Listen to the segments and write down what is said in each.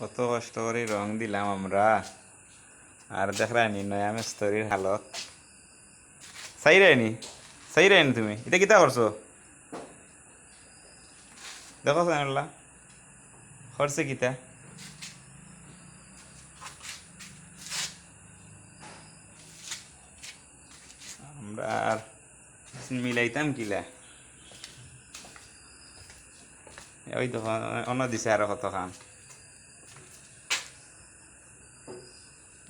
কত কষ্ট করে রং দিলাম আমরা। আর দেখরানি নয়া মিস্তরির হালত। চাইরাইনি চাইরাইনি তুমি, এটা কিতা করছ? দেখো সাইনুল্লাহ করছে কিতা? আমরা আর মিলাইতাম কিলা? ওই তো অন্য দিছে আরও কত খান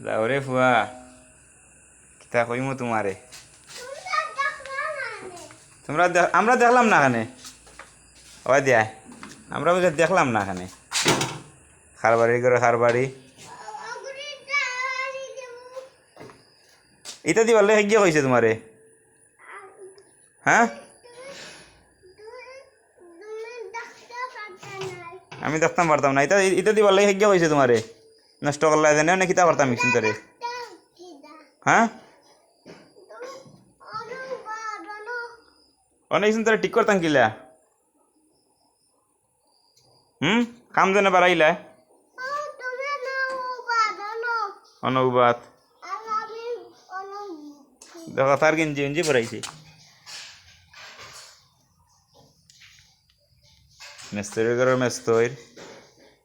যাও রে ফুয়া কিতা কইমু তোমারে তোমরা আমরা দেখলাম না এখানে। ওই দিয়া আমরা বুঝে দেখলাম না এখানে। খারবাড়ি করে খারবাড়ি। এটা দিবার লেগে গিয়ে কইছে তোমারে। হ্যাঁ? আমি দেখতাম পারতাম না। এটা এটা দিবার লেগে গিয়ে কইছে তোমারে। নষ্ট করলা জানে না কিতা করতাম মিক্সিন তোরে হ্যাঁ? অনেক তোরে ঠিক করতাম কিলা? হুম? কাম জানে বাড়াইলা? অনুবাদ। দেখো, তার গেঞ্জি গেঞ্জি পরাইছে। মেস্তরি ঘরের মেস্তর।